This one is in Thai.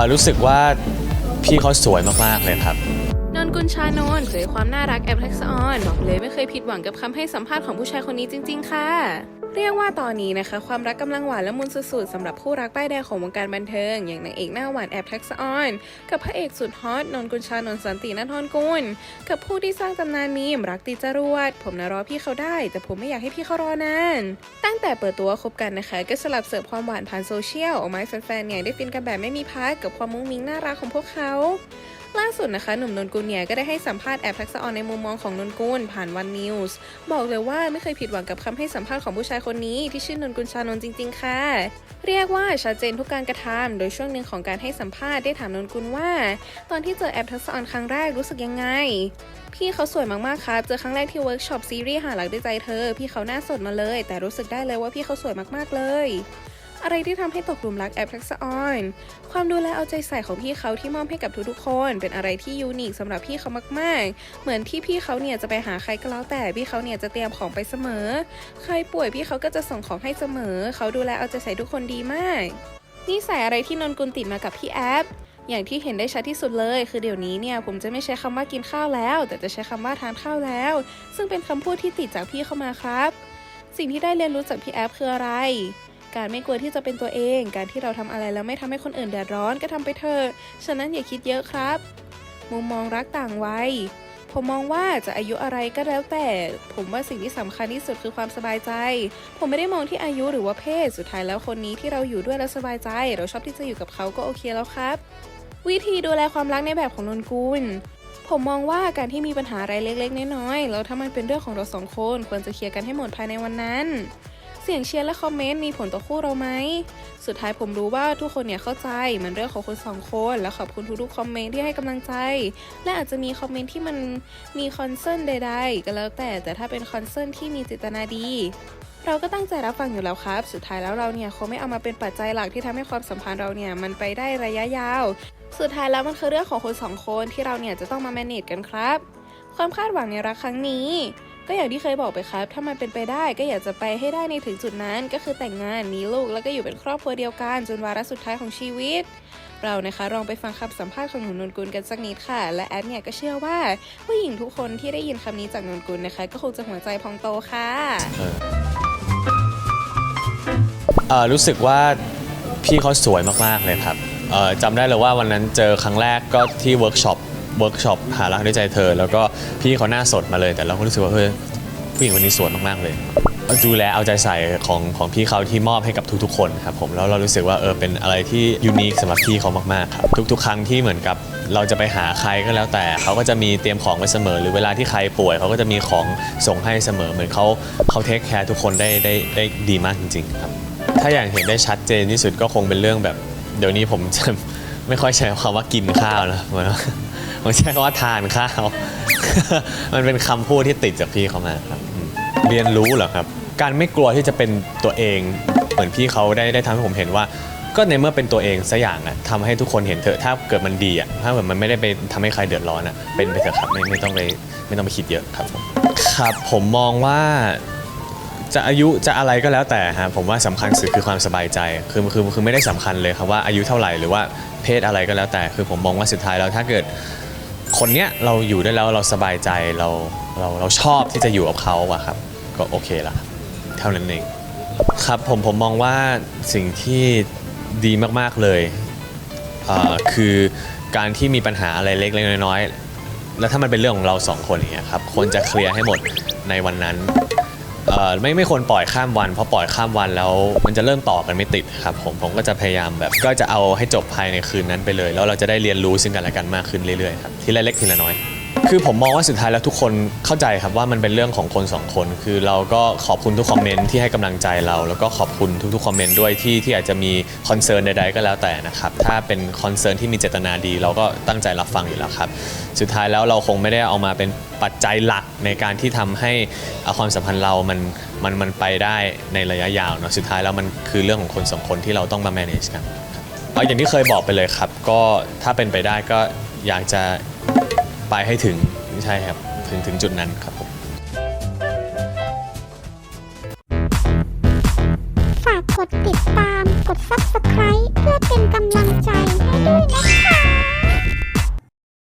อรู้สึกว่าพี่เขาสวยมากๆเลยครับ นนกุลชานนท์เผยความน่ารักแอบทักษออนบอกเลยไม่เคยผิดหวังกับคำให้สัมภาษณ์ของผู้ชายคนนี้จริง ๆ ค่ะ เรียกว่าตอนนี้นะคะ ความรักกำลังหวานละมุนสุดๆสำหรับคู่รักป้ายแดงของวงการบันเทิง อย่างนางเอกหน้าหวานแอบทักษออน กับพระเอกสุดฮอตนนกุลชานนท์สันตินทรกุลกับผู้ที่สร้างตำนานมีมรักติจรวดผมนะรอพี่เขาได้ แต่ผมไม่อยากให้พี่เขารอนานตั้งแต่เปิดตัวคบกันนะคะ ก็สลับเสิร์ฟความหวานผ่านโซเชียลออกมาให้แฟนๆเนี่ยได้ฟินกันแบบไม่มีพักกับความมุ้งมิ้งน่ารักของพวกเขา ล่าสุดนะคะ หนุ่มนนกุลเนี่ยก็ได้ให้สัมภาษณ์แอบทักษะออนในมุมมองของนนกุลผ่านวันนิวส์บอกเลยว่าไม่เคยผิดหวังกับคำให้สัมภาษณ์ของผู้ชายคนนี้ที่ชื่อนนกุลชานนจริง ๆ ค่ะ เรียกว่าชัดเจนทุกการกระทำโดยช่วงหนึ่งของการให้สัมภาษณ์ได้ถามนนกุลว่า ตอนที่เจอแอบทักษะออนครั้งแรกรู้สึกยังไง พี่เขาสวยมากๆครับเจอครั้งแรกที่เวิร์กช็อปซีรีส์หาหลักด้วยใจเธอ พี่เขาหน้าสดมาเลย แต่รู้สึกได้เลยว่าพี่เขาสวยมากๆเลย อะไรที่ทำให้ตกหลุมรักแอบทักษะออน ความดูแลเอาใจใส่ของพี่เขาที่มอบให้กับทุกๆคน เป็นอะไรที่ยูนิคสำหรับพี่เขามากๆ เหมือนที่พี่เขาเนี่ยจะไปหาใครก็แล้วแต่พี่เขาเนี่ยจะเตรียมของไปเสมอ ใครป่วยพี่เขาก็จะส่งของให้เสมอ เขาดูแลเอาใจใส่ทุกคนดีมากนิสัยอะไรที่นนกุลติดมากับพี่แอฟอย่างที่เห็นได้ชัดที่สุดเลย คือเดี๋ยวนี้เนี่ยผมจะไม่ใช้คำว่ากินข้าวแล้ว แต่จะใช้คำว่าทานข้าวแล้ว ซึ่งเป็นคำพูดที่ติดจากพี่เข้ามาครับ สิ่งที่ได้เรียนรู้จากพี่แอฟคืออะไร การไม่กลัวที่จะเป็นตัวเอง การที่เราทำอะไรแล้วไม่ทำให้คนอื่นเดือดร้อนก็ทำไปเถอะ ฉะนั้นอย่าคิดเยอะครับ มุมมองรักต่างวัยผมมองว่าจะอายุอะไรก็แล้วแต่ ผมว่าสิ่งที่สำคัญที่สุดคือความสบายใจ ผมไม่ได้มองที่อายุหรือว่าเพศ สุดท้ายแล้วคนนี้ที่เราอยู่ด้วยแล้วสบายใจ เราชอบที่จะอยู่กับเขาก็โอเคแล้วครับ วิธีดูแลความรักในแบบของนนกุลผมมองว่าการที่มีปัญหาอะไรเล็กๆ น้อยๆ แล้วถ้ามันเป็นเรื่องของเราสองคน ควรจะเคลียร์กันให้หมดภายในวันนั้น เสียงเชียร์และคอมเมนต์มีผลต่อคู่เราไหม สุดท้ายผมรู้ว่าทุกคนเนี่ยเข้าใจมันเรื่องของคนสองคน และขอบคุณทุกๆคอมเมนต์ที่ให้กำลังใจ และอาจจะมีคอมเมนต์ที่มันมีคอนเซิร์นใด ๆ ก็แล้วแต่แต่ถ้าเป็นคอนเซิร์นที่มีเจตนาดี เราก็ตั้งใจรับฟังอยู่แล้วครับ สุดท้ายแล้วเราเนี่ยคงไม่เอามาเป็นปัจจัยหลักที่ทำให้ความสัมพันธ์เราเนี่ยมันไปได้ระยะยาว สุดท้ายแล้วมันคือเรื่องของคนสองคนที่เราเนี่ยจะต้องมา manage กันครับ ความคาดหวังในรักครั้งนี้ ก็อย่างที่เคยบอกไปครับ ถ้ามันเป็นไปได้ก็อยากจะไปให้ได้ในถึงจุดนั้น ก็คือแต่งงานมีลูกแล้วก็อยู่เป็นครอบครัวเดียวกันจนวาระสุดท้ายของชีวิต เรานะคะลองไปฟังคำสัมภาษณ์ของหนุ่มนนกุลกันสักนิดค่ะ และแอดเนี่ยก็เชื่อว่า ผู้หญิงทุกคนที่ได้ยินคำนี้จากนนกุลนะคะ ก็คงจะหัวใจพองโตค่ะเออรู้สึกว่าพี่เขาสวยมากๆเลยครับเออจำได้เลยว่าวันนั้นเจอครั้งแรกก็ที่เวิร์กช็อป เวิร์กช็อปหารักด้วยใจเธอ แล้วก็พี่เขาหน้าสดมาเลย แต่เราก็รู้สึกว่าเฮ้ยผู้หญิงคนนี้สวยมากๆเลย ดูแลเอาใจใส่ของของพี่เขาที่มอบให้กับทุกๆ คนครับผมแล้วเรารู้สึกว่าเออเป็นอะไรที่ยูนิคสำหรับพี่เขามากๆครับทุกๆ ครั้งที่เหมือนกับเราจะไปหาใครก็แล้วแต่เขาก็จะมีเตรียมของไว้เสมอ หรือเวลาที่ใครป่วยเขาก็จะมีของส่งให้เสมอเหมือนเขาเขาเทคแคร์ทุกคนได้ได้ได้ดีมากจริงๆครับถ้าอย่างเห็นได้ชัดเจนที่สุดก็คงเป็นเรื่องแบบ เดี๋ยวนี้ผมจะ ไม่ค่อยใช้คำว่ากินข้าวนะเหมือนว่าผมใช้คำว่าทานข้าว มันเป็นคำพูดที่ติดจากพี่เขามาครับอืมเรียนรู้เหรอครับ การไม่กลัวที่จะเป็นตัวเอง เหมือนพี่เขาได้ได้ทำให้ผมเห็นว่า ก็ในเมื่อเป็นตัวเองสักอย่างอะทำให้ทุกคนเห็นเถอะถ้าเกิดมันดีอะถ้าเกิดมันไม่ได้ไปทำให้ใครเดือดร้อนอะเป็นไปเถอะครับไม่ไม่ต้องไปไม่ต้องไปคิดเยอะครับผมครับ ผมมองว่า จะอายุจะอะไรก็แล้วแต่ฮะผมว่าสำคัญสุดคือความสบายใจคือคือคือไม่ได้สำคัญเลยครับว่าอายุเท่าไหร่หรือว่าเพศอะไรก็แล้วแต่ คือผมมองว่าสุดท้ายแล้วถ้าเกิดคนเนี้ยเราอยู่ได้แล้วเราสบายใจเราเราเราชอบที่จะอยู่กับเขาอะครับ ก็โอเคละครับเท่านั้นเองครับผมผมมองว่าสิ่งที่ดีมากๆเลยเอ่อคือการที่มีปัญหาอะไรเล็กๆน้อยๆแล้วถ้ามันเป็นเรื่องของเราสองคนอย่างเงี้ยครับควรจะเคลียร์ให้หมดในวันนั้น เอ่อไม่ไม่ควรปล่อยข้ามวันเพราะปล่อยข้ามวันแล้ว มันจะเริ่มต่อกันไม่ติดครับผมผมก็จะพยายามแบบก็จะเอาให้จบภายในคืนนั้นไปเลย แล้วเราจะได้เรียนรู้ซึ่งกันและกันมากขึ้นเรื่อยๆครับทีละเล็กทีละน้อย คือผมมองว่าสุดท้ายแล้วทุกคนเข้าใจครับว่ามันเป็นเรื่องของคนสองคน คือเราก็ขอบคุณทุกคอมเมนต์ที่ให้กำลังใจเรา แล้วก็ขอบคุณทุกๆคอมเมนต์ด้วยที่ที่อาจจะมีคอนเซิร์นใดๆก็แล้วแต่นะครับ ถ้าเป็นคอนเซิร์นที่มีเจตนาดี เราก็ตั้งใจรับฟังอยู่แล้วครับ สุดท้ายแล้วเราคงไม่ได้เอามาเป็นปัจจัยหลักในการที่ทำให้อะความสัมพันธ์เรามันมันมันไปได้ในระยะยาวเนาะ สุดท้ายแล้วมันคือเรื่องของคนสองคนที่เราต้องมา manage กัน เอาอย่างที่เคยบอกไปเลยครับ ก็ถ้าเป็นไปได้ก็อยากจะ ไปให้ถึงใช่ครับถึงถึงจุดนั้นครับฝากกดติดตามกด subscribe เพื่อเป็นกำลังใจให้ด้วยนะคะ